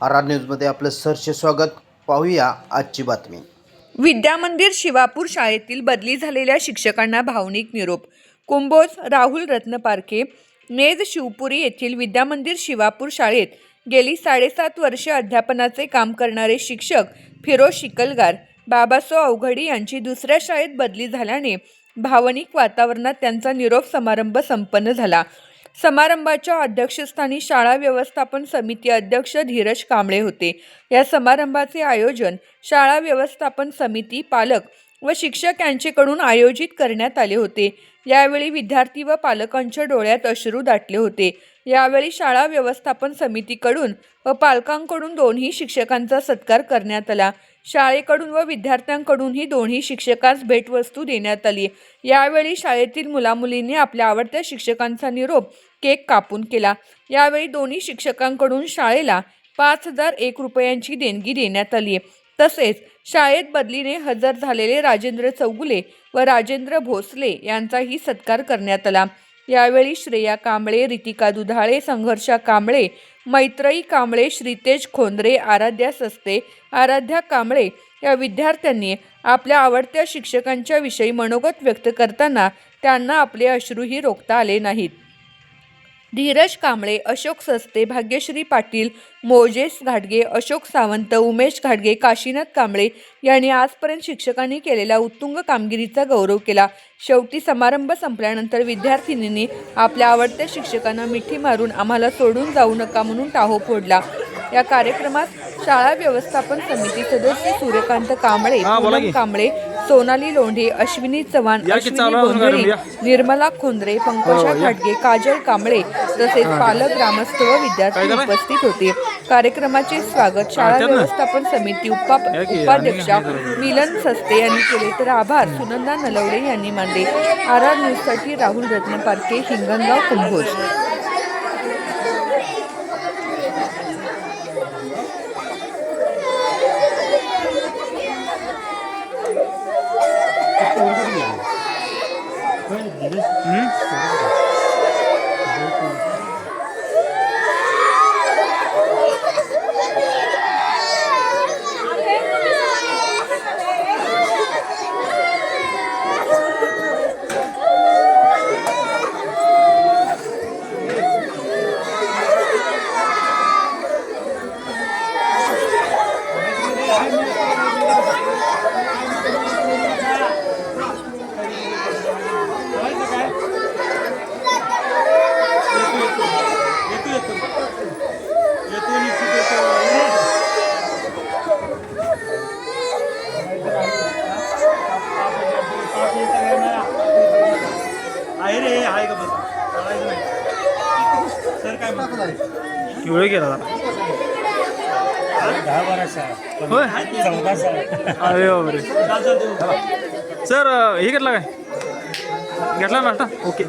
R R न्यूजमध्ये आपलं सरचे स्वागत. पाहूया आजची बातमी. विद्यामंदिर शिवापूर शाळेतील बदली झालेल्या शिक्षकांना भावनिक निरोप. कुंभोज राहुल रत्नपारखे नेज शिवपुरी येथील विद्यामंदिर शिवापूर शाळेत गेली साडेसात वर्षे अध्यापनाचे काम करणारे शिक्षक फिरोज शिकलगार बाबासो अवघडी यांची दुसऱ्या शाळेत बदली झाल्याने भावनिक वातावरणात त्यांचा निरोप समारंभ संपन्न झाला. समारंभाच्या अध्यक्षस्थानी शाळा व्यवस्थापन समिती अध्यक्ष धीरज कांबळे होते. या समारंभाचे आयोजन शाळा व्यवस्थापन समिती पालक व शिक्षक यांचेकडून आयोजित करण्यात आले होते. यावेळी विद्यार्थी व पालकांच्या डोळ्यात अश्रू दाटले होते. यावेळी शाळा व्यवस्थापन समितीकडून व पालकांकडून दोन्ही शिक्षकांचा सत्कार करण्यात आला. शाळेकडून व विद्यार्थ्यांकडूनही दोन्ही शिक्षकांस भेटवस्तू देण्यात आली. यावेळी शाळेतील मुलामुलींनी आपल्या आवडत्या शिक्षकांचा निरोप केक कापून केला. यावेळी दोन्ही शिक्षकांकडून शाळेला पाच हजार एक रुपयांची देणगी देण्यात आली. तसेच शाळेत बदलीने हजर झालेले राजेंद्र चौगुले व राजेंद्र भोसले यांचाही सत्कार करण्यात आला. यावेळी श्रेया कांबळे रितिका दुधाळे संघर्षा कांबळे मैत्रई कांबळे श्रीतेज खोंद्रे आराध्या सस्ते आराध्या कांबळे या विद्यार्थ्यांनी आपल्या आवडत्या शिक्षकांच्या विषयी मनोगत व्यक्त करताना त्यांना आपले अश्रूही रोखता आले नाहीत. धीरज कांबळे अशोक सस्ते भाग्यश्री पाटील मोजेस घाटगे अशोक सावंत उमेश घाटगे काशीनाथ कांबळे यांनी आजपर्यंत शिक्षकांनी केलेल्या उत्तुंग कामगिरीचा गौरव केला शेवटी समारंभ संपल्यानंतर विद्यार्थिनींनी आपल्या आवडत्या शिक्षकांना मिठी मारून आम्हाला सोडून जाऊ नका म्हणून टाहो फोडला या कार्यक्रमात शाळा व्यवस्थापन समिती सदस्य सूर्यकांत कांबळे पूनम. कांबळे सोनाली लोंढे अश्विनी चव्हाण अश्विनी. निर्मला खोंद्रे पंकजा हो, या. घाटगे काजल कांबळे तसेच पालक ग्रामस्थ व विद्यार्थी? उपस्थित होते कार्यक्रमाचे स्वागत शाळा. व्यवस्थापन समिती उपाध्यक्षा मिलन सस्ते यांनी केले तर आभार सुनंदा नलवडे यांनी मानले आर आर न्यूजसाठी राहुल रत्नपारखे हिंगणगाव कुंभोज 嗯？怎么 केवळ केला? अरे बापरे. सर हे घेतला काय? घेतला नाश्ता ओके.